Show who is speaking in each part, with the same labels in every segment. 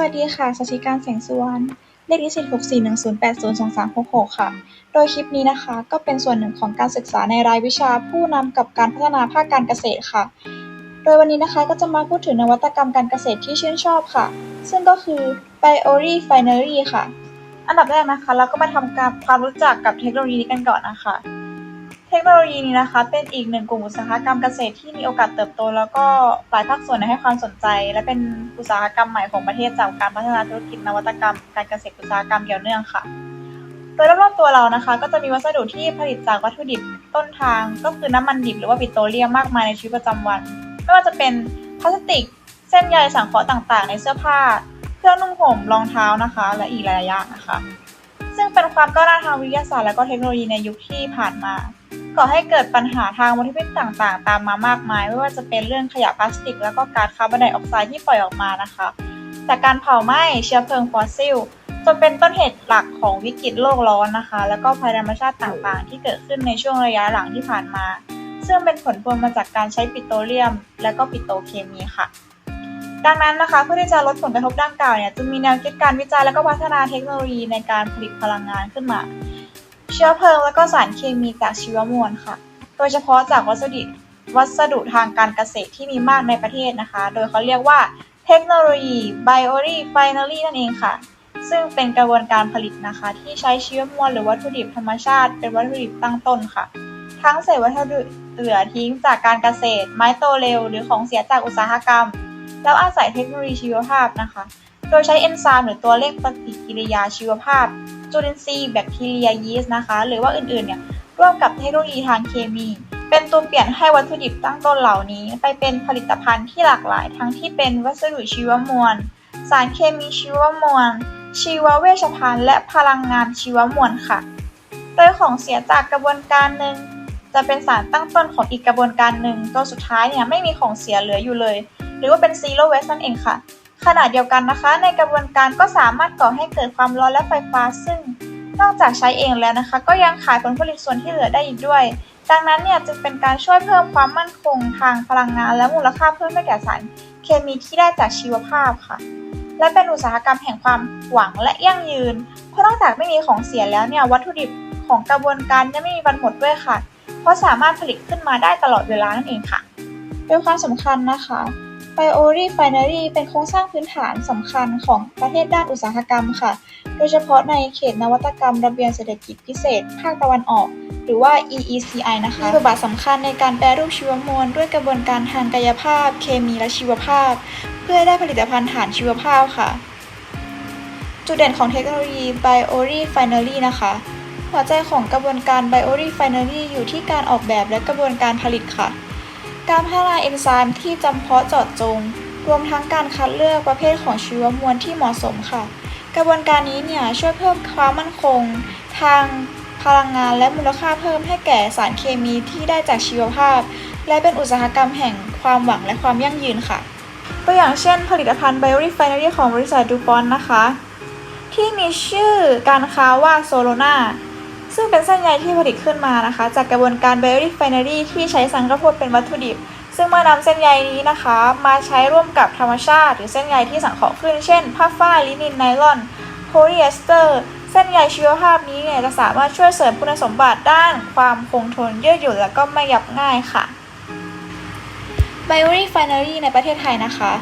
Speaker 1: สวัสดีค่ะสชิการแสงสุวรรณ เลขนิสิต641080236ค่ะ โดยคลิปนี้นะคะ ก็เป็นส่วนหนึ่งของการศึกษาในรายวิชาผู้นำกับการพัฒนาภาคการเกษตรค่ะ โดยวันนี้นะคะก็จะมาพูดถึงนวัตกรรมการเกษตรที่ชื่นชอบค่ะ ซึ่งก็คือ Biori Finery ค่ะ อันดับแรกนะคะ เราก็มาทำการความรู้จักกับเทคโนโลยีนี้กันก่อนนะคะ เทคโนโลยีนี้นะคะ เป็นอีกหนึ่งกลุ่มอุตสาหกรรมเกษตรที่มีโอกาสเติบโต แล้วก็หลายภาคส่วนให้ความสนใจ และเป็นอุตสาหกรรมใหม่ของประเทศจากการพัฒนาธุรกิจนวัตกรรม การเกษตรอุตสาหกรรมเกี่ยวเนื่องค่ะโดยรอบๆตัวเรานะคะ ก็จะมีวัสดุที่ผลิตจากวัตถุดิบต้นทาง ก็คือน้ำมันดิบหรือว่าปิโตรเลียมมากมายในชีวิตประจำวันไม่ว่าจะเป็นพลาสติก เส้นใยสังเคราะห์ต่างๆ ในเสื้อผ้า เครื่องนุ่งห่มรองเท้านะคะ และอีกหลายๆอย่างนะคะ ซึ่งเป็นความก้าวหน้าทางวิทยาศาสตร์และก็เทคโนโลยีในยุคที่ผ่านมาก่อให้เกิดปัญหาทางมลพิษต่างๆ ตามมามากมาย ไม่ว่าจะเป็นเรื่องขยะพลาสติก แล้วก็ก๊าซคาร์บอนไดออกไซด์ที่ปล่อยออกมานะคะจากการเผาไหม้เชื้อเพลิงฟอสซิลจนเป็นต้นเหตุหลักของวิกฤตโลกร้อนนะคะ แล้วก็ภัยธรรมชาติต่างๆ ที่เกิดขึ้นในช่วงระยะหลังที่ผ่านมา ซึ่งเป็นผลพวงมาจากการใช้ปิโตรเลียม และก็ปิโตรเคมีค่ะ ดังนั้นนะคะเพื่อที่จะลดผลกระทบดังกล่าวเนี่ยจึงมีแนวคิดการวิจัยและก็พัฒนาเทคโนโลยีในการผลิตพลังงานขึ้นมา เชื้อเพลิงและก็สารเคมีจากชีวมวลค่ะ โดยเฉพาะจากวัสดุวัสดุทางการเกษตรที่มีมากในประเทศนะคะ โดยเขาเรียกว่าเทคโนโลยี Biori Finery นั่นเองค่ะ ซึ่งเป็นกระบวนการผลิตนะคะ ที่ใช้ชีวมวลหรือวัตถุดิบธรรมชาติ เป็นวัตถุดิบตั้งต้นค่ะ ทั้งเศษวัตถุดิบเหลือทิ้งจากการเกษตร ไม้โตเร็ว หรือของเสียจากอุตสาหกรรม แล้วอาศัยเทคโนโลยีชีวภาพนะคะ โดยใช้เอนไซม์หรือตัวเลขปฏิกิริยาชีวภาพ จุลินทรีย์แบคทีเรียยีสต์นะคะ หรือว่าอื่นๆเนี่ยร่วมกับเทคโนโลยีทางเคมี เป็นตัวเปลี่ยนให้วัตถุดิบตั้งต้นเหล่านี้ ไปเป็นผลิตภัณฑ์ที่หลากหลาย ทั้งที่เป็นวัสดุชีวมวล สารเคมีชีวมวล ชีวเวชภัณฑ์และพลังงานชีวมวลค่ะ โดยของเสียจากกระบวนการหนึ่งจะเป็นสารตั้งต้นของอีกกระบวนการหนึ่งตัวสุดท้ายเนี่ยไม่มีของเสียเหลืออยู่เลย หรือว่าเป็น zero waste นั่นเองค่ะ ขณะเดียวกันนะคะ ในกระบวนการก็สามารถก่อให้เกิดความร้อนและไฟฟ้าซึ่งนอกจากใช้เองแล้วนะคะ ก็ยังขายผลผลิตส่วนที่เหลือได้อีกด้วย ดังนั้นเนี่ยจึงเป็นการช่วยเพิ่มความมั่นคงทางพลังงาน และมูลค่าเพิ่มให้แก่สารเคมีที่ได้จากชีวภาพค่ะ และเป็นอุตสาหกรรมแห่งความหวังและยั่งยืน เพราะนอกจากไม่มีของเสียแล้วเนี่ยวัตถุดิบของกระบวนการจะไม่มีวันหมดด้วยค่ะ เพราะสามารถผลิตขึ้นมาได้ตลอดเวลานั่นเองค่ะโดยความสำคัญนะคะ Biori Finery เป็นโครงสร้างพื้นฐานสำคัญของประเทศด้านอุตสาหกรรมค่ะ โดยเฉพาะในเขตนวัตกรรมระเบียงเศรษฐกิจพิเศษ ภาคตะวันออก หรือว่า EECI นะคะมีบทบาทสำคัญในการแปรรูปชีวมวลด้วยกระบวนการทางกายภาพ เคมีและชีวภาพ เพื่อให้ได้ผลิตภัณฑ์ฐานชีวภาพค่ะ จุดเด่นของเทคโนโลยี Biori Finery นะคะหัวใจของกระบวนการ Biori Finery อยู่ที่การออกแบบและกระบวนการผลิตค่ะ การพัฒนาเอนไซม์ที่จำเพาะเจาะจง รวมทั้งการคัดเลือกประเภทของชีวมวลที่เหมาะสมค่ะ กระบวนการนี้เนี่ยช่วยเพิ่มความมั่นคง ทางพลังงานและมูลค่าเพิ่มให้แก่สารเคมีที่ได้จากชีวภาพ และเป็นอุตสาหกรรมแห่งความหวังและความยั่งยืนค่ะ ตัวอย่างเช่น ผลิตภัณฑ์ Biorefinery ของบริษัทดูปอนนะคะ ที่มีชื่อการค้าว่าโซโลนา ซึ่งเป็นเส้นใยที่ผลิตขึ้นมานะคะ จากกระบวนการ Biorefinery ที่ใช้สังกะโพดเป็นวัตถุดิบ ซึ่งเมื่อนำเส้นใยนี้นะคะ มาใช้ร่วมกับธรรมชาติ หรือเส้นใยที่สังเคราะห์ขึ้น เช่น ผ้าฝ้ายลินินไนลอนโพลีเอสเตอร์เส้นใยชีวภาพนี้เนี่ยจะสามารถช่วยเสริมคุณสมบัติด้านความคงทนยืดหยุ่นและก็ไม่ยับง่ายค่ะ Biorefinery ในประเทศไทยนะคะ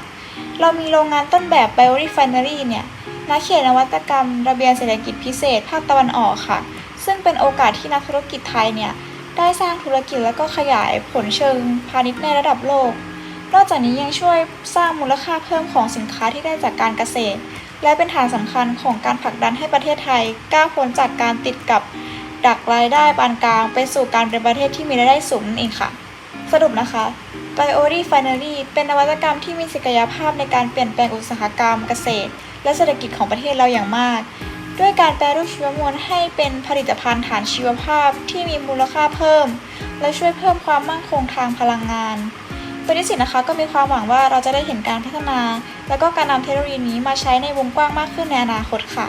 Speaker 1: เรามีโรงงานต้นแบบ Biorefinery เนี่ยณเขตนวัตกรรม ระเบียงเศรษฐกิจพิเศษ ภาคตะวันออกค่ะ ซึ่งเป็นโอกาสที่นักธุรกิจไทยเนี่ยได้สร้างธุรกิจและก็ขยายผลเชิงพาณิชย์ในระดับโลก นอกจากนี้ยังช่วยสร้างมูลค่าเพิ่มของสินค้าที่ได้จากการเกษตร และเป็นฐานสำคัญของการผลักดันให้ประเทศไทยก้าวพ้นจากการติดกับดักรายได้ปานกลางไปสู่การเป็นประเทศที่มีรายได้สูงนั่นเองค่ะ สรุปนะคะ Biori Finery เป็นนวัตกรรมที่มีศักยภาพในการเปลี่ยนแปลงอุตสาหกรรมเกษตร และเศรษฐกิจของประเทศเราอย่างมาก ด้วยการแปรรูปชีวมวลให้เป็นผลิตภัณฑ์ฐานชีวภาพที่มีมูลค่าเพิ่ม และช่วยเพิ่มความมั่นคงทางพลังงานปริษัทนะคะก็มีความหวังว่าเราจะได้เห็นการพัฒนา และก็การนำเทคโนโลยีนี้มาใช้ในวงกว้างมากขึ้นในอนาคตค่ะ